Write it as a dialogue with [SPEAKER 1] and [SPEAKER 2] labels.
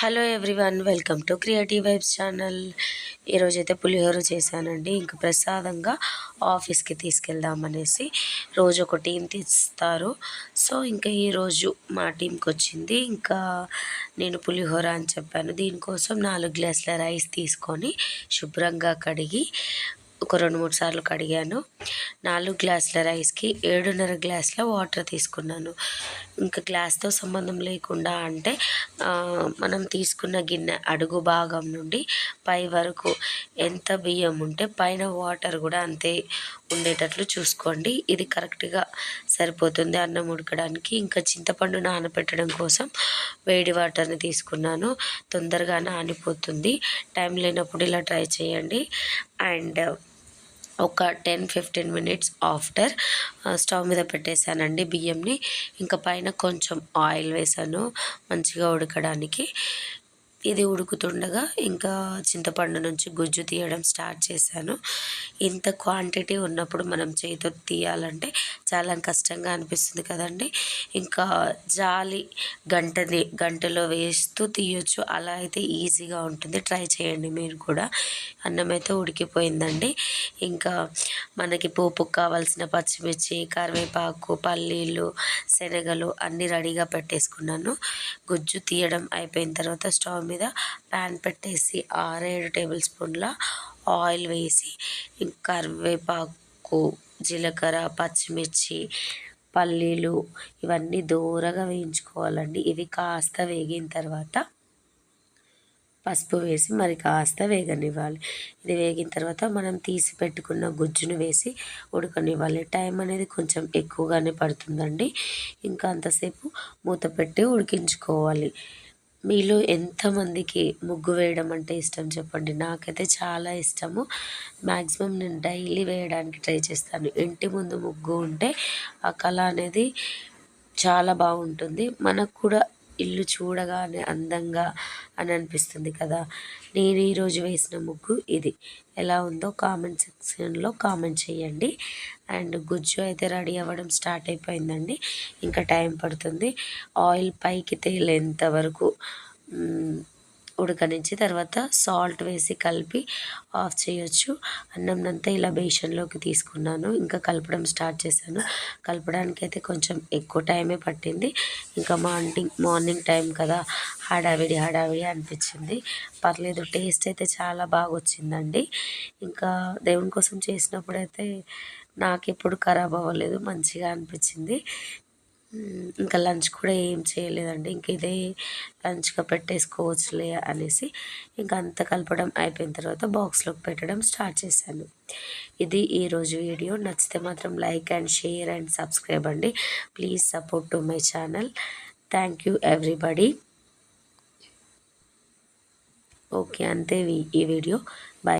[SPEAKER 1] Hello everyone welcome to creative vibes channel. ఈరోజైతే పులిహోర చేశానండి. ఇంకా ప్రసాదంగా ఆఫీస్కి తీసుకెళ్దామనేసి రోజు ఒక టీం తీస్తారు. సో ఇంకా ఈరోజు మా టీంకి వచ్చింది ఇంకా నేను పులిహోర అని చెప్పాను. దీనికోసం నాలుగు గ్లాసుల రైస్ తీసుకొని శుభ్రంగా కడిగి ఒక రెండు మూడు సార్లు కడిగాను. నాలుగు గ్లాసుల రైస్కి ఏడున్నర గ్లాసుల వాటర్ తీసుకున్నాను. ఇంకా గ్లాస్తో సంబంధం లేకుండా అంటే మనం తీసుకున్న గిన్నె అడుగు భాగం నుండి పై వరకు ఎంత బియ్యం ఉంటే పైన వాటర్ కూడా అంతే ఉండేటట్లు చూసుకోండి. ఇది కరెక్ట్గా సరిపోతుంది. అన్నం ఉడకడానికి ఇంకా చింతపండు నానబెట్టడం కోసం వేడి వాటర్ని తీసుకున్నాను. తొందరగా నానిపోతుంది. టైం లేనప్పుడు ఇలా ట్రై చేయండి. అండ్ ఒక ten fifteen minutes after stove మీద పెట్టేశానండి బియ్యంని. ఇంకా పైన కొంచెం ఆయిల్ వేసాను మంచిగా ఉడకడానికి. ఇది ఉడుకుతుండగా ఇంకా చింతపండు నుంచి గుజ్జు తీయడం స్టార్ట్ చేశాను. ఇంత క్వాంటిటీ ఉన్నప్పుడు మనం చేతితో తీయాలంటే చాలా కష్టంగా అనిపిస్తుంది కదండి. ఇంకా జాలి గంటని గంటలో వేస్తూ తీయొచ్చు. అలా అయితే ఈజీగా ఉంటుంది. ట్రై చేయండి మీరు కూడా. అన్నం అయితే ఉడికిపోయిందండి. ఇంకా మనకి పోపుకు కావాల్సిన పచ్చిమిర్చి కరివేపాకు పల్లీలు శనగలు అన్నీ రెడీగా పెట్టేసుకున్నాను. గుజ్జు తీయడం అయిపోయిన తర్వాత స్టవ్ మీద ప్యాన్ పెట్టేసి ఆరేడు టేబుల్ స్పూన్ల ఆయిల్ వేసి కరివేపాకు జీలకర్ర పచ్చిమిర్చి పల్లీలు ఇవన్నీ దూరగా వేయించుకోవాలండి. ఇవి కాస్త వేగిన తర్వాత పసుపు వేసి మరి కాస్త వేగనివ్వాలి. ఇది వేగిన తర్వాత మనం తీసి పెట్టుకున్న గుజ్జును వేసి ఉడకనివ్వాలి. టైం అనేది కొంచెం ఎక్కువగానే పడుతుందండి. ఇంకా అంతసేపు మూత పెట్టి ఉడికించుకోవాలి. మీలో ఎంతమందికి ముగ్గు వేయడం అంటే ఇష్టం చెప్పండి. నాకైతే చాలా ఇష్టము. మ్యాక్సిమం నేను డైలీ వేయడానికి ట్రై చేస్తాను. ఇంటి ముందు ముగ్గు ఉంటే ఆ కళ అనేది చాలా బాగుంటుంది. మనకు కూడా ఇల్లు చూడగానే అందంగా అని అనిపిస్తుంది కదా. నేను ఈరోజు వేసిన ముగ్గు ఇది. ఎలా ఉందో కామెంట్ సెక్షన్లో కామెంట్ చేయండి. అండ్ గుజ్జు అయితే రెడీ అవ్వడం స్టార్ట్ అయిపోయిందండి. ఇంకా టైం పడుతుంది. ఆయిల్ పైకి తేలేంత వరకు ఉడకనించి తర్వాత సాల్ట్ వేసి కలిపి ఆఫ్ చేయొచ్చు. అన్నంనంతా ఇలా బేషన్లోకి తీసుకున్నాను. ఇంకా కలపడం స్టార్ట్ చేశాను. కలపడానికి అయితే కొంచెం ఎక్కువ టైమే పట్టింది. ఇంకా మార్నింగ్ మార్నింగ్ టైం కదా. హడావిడి హడావిడి అనిపించింది. పర్లేదు టేస్ట్ అయితే చాలా బాగా వచ్చిందండి ఇంకా దేవుని కోసం చేసినప్పుడైతే నాకు ఎప్పుడు ఖరాబ్ అవ్వలేదు. మంచిగా అనిపించింది. ఇంకా లంచ్ కూడా ఏం చేయలేదండి. ఇంక ఇదే లంచ్గా పెట్టేసుకోవచ్చులే అనేసి ఇంకా అంత కలపడం అయిపోయిన తర్వాత బాక్స్లోకి పెట్టడం స్టార్ట్ చేశాను. ఇది ఈరోజు వీడియో. నచ్చితే మాత్రం like and share and subscribe అండి. Please support to my channel. Thank you everybody. Okay అంతే ఈ వీడియో. బాయ్